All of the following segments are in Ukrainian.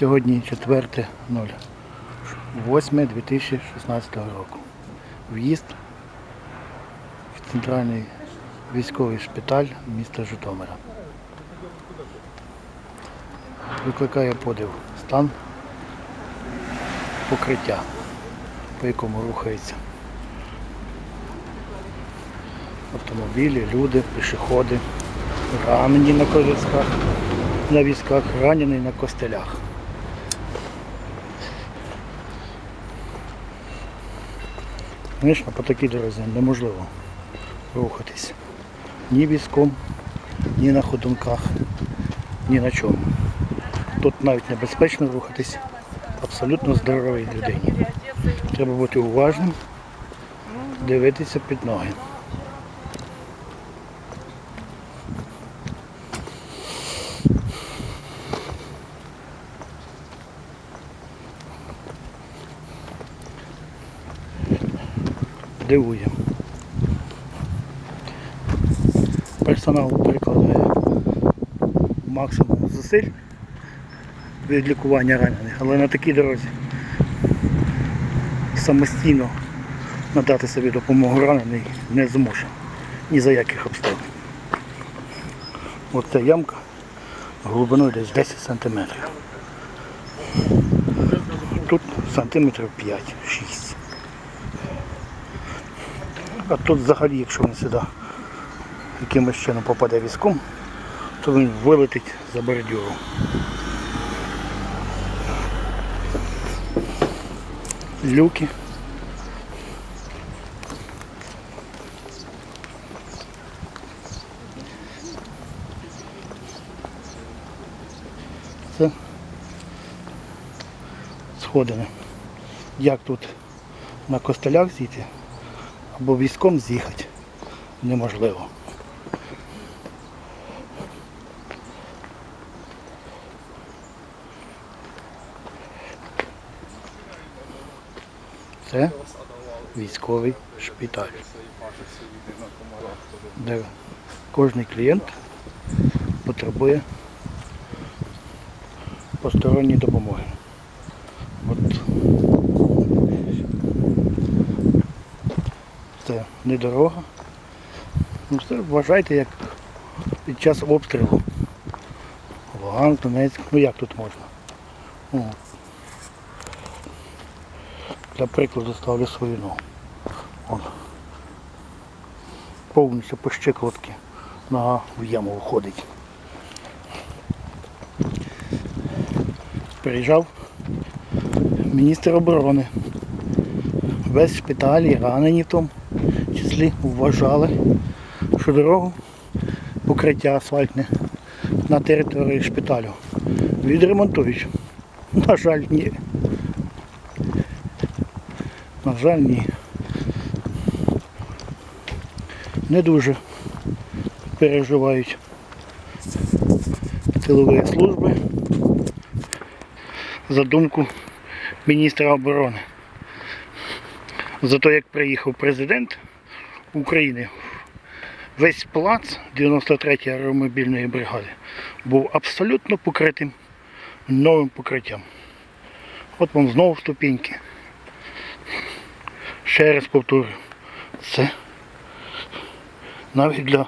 Сьогодні 4.08.2016 року. В'їзд в центральний військовий шпиталь міста Житомира. Викликає подив стан покриття, по якому рухаються автомобілі, люди, пішоходи, ранені на колісках, на візках, ранені на костелях. Звісно, по такій дорозі неможливо рухатись ні візком, ні на ходунках, ні на чому. Тут навіть небезпечно рухатись абсолютно здоровій людині. Треба бути уважним, дивитися під ноги. Дивує. Персонал прикладає максимум зусиль від лікування ранених, але на такій дорозі самостійно надати собі допомогу ранений не зможе ні за яких обставин. Оця ямка глибиною десь 10 сантиметрів. Тут сантиметрів 5-6. А тут взагалі, якщо він сюди якимось чином попаде візком, то він вилетить за бордюру. Люки. Це сходини. Як тут на костелях зійти або військом з'їхати неможливо. Це військовий шпиталь, де кожен клієнт потребує посторонньої допомоги. Це не дорога. Ну, це вважайте як під час обстрілу. Луганськ, Донецьк, ну як тут можна? О. Для прикладу ставлю свою ногу. Повністю по щиколотки нога в яму входить. Приїжджав міністр оборони. Весь шпиталь і ранені в тому числі вважали, що дорогу покриття асфальтне на території шпиталю відремонтують. На жаль, ні. На жаль, ні. Не дуже переживають силові служби за думку міністра оборони. Зато як приїхав президент України, весь плац 93-ї аеромобільної бригади був абсолютно покритим новим покриттям. От вам знову ступіньки. Ще раз повторюю, це навіть для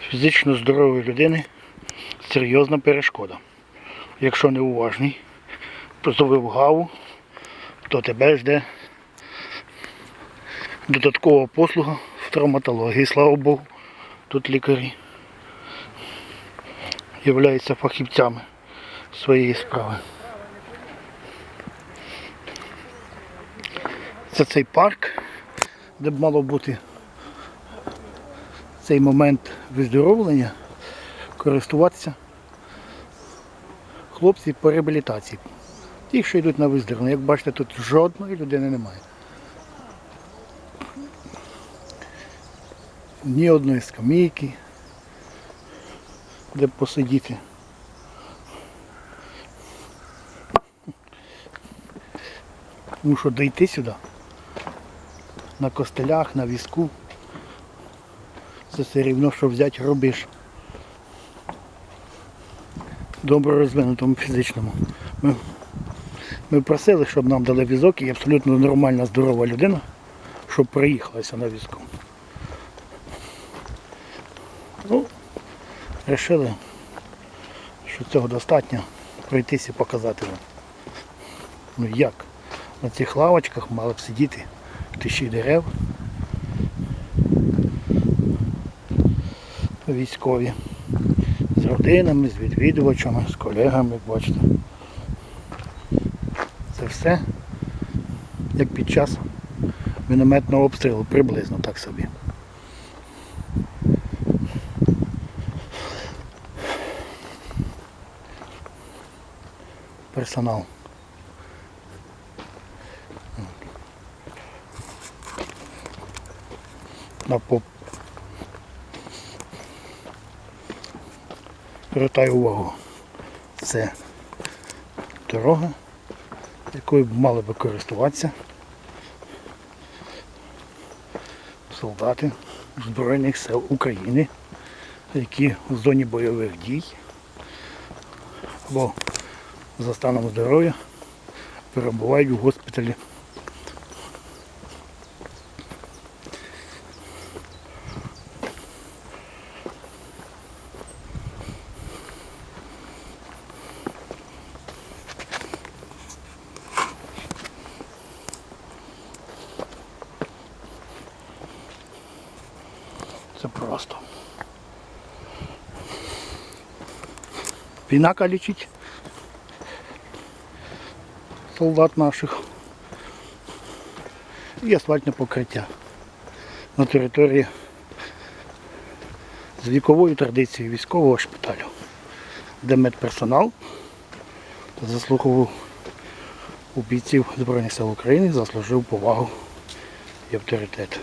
фізично здорової людини серйозна перешкода. Якщо не уважний, позовив гаву, то тебе жде додаткова послуга травматології. Слава Богу, тут лікарі являються фахівцями своєї справи. Це цей парк, де б мало бути цей момент виздоровлення, користуватися хлопці по реабілітації. Ті, що йдуть на виздоровлення. Як бачите, тут жодної людини немає. Ні одної скамейки, де б посидіти. Тому що дійти сюди на костелях, на візку. Це все рівно, що взяти рубіж. Добре розвинутому фізичному Ми, ми просили, щоб нам дали візок і абсолютно нормальна, здорова людина, щоб приїхалася на візку. Вирішили, що цього достатньо пройтись і показати вам. Ну як? На цих лавочках мали б сидіти тиші дерев. Військові. З родинами, з відвідувачами, з колегами, як бачите. Це все як під час мінометного обстрілу, приблизно так собі. Персонал. На поп. Звертаю увагу. Це дорога, якою б мали би користуватися солдати Збройних сил України, які в зоні бойових дій або за станом здоров'я перебувають у госпіталі. Це просто. Війна калічить солдат наших. І асфальтне покриття на території з віковою традицією військового шпиталю, де медперсонал заслухав у бійців Збройних сил України, заслужив повагу і авторитет.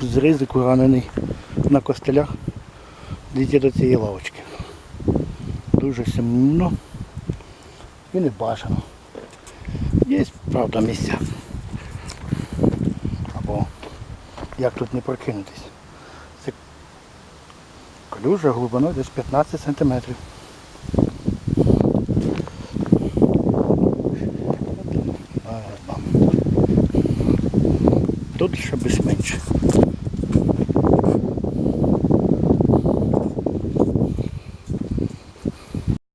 З ризику ранений на костелях дійти до цієї лавочки. Дуже сумно і не бажано. Є, правда, місця. Або як тут не прокинутись. Це калюжа глибиною десь 15 сантиметрів. Тут ще більш менше.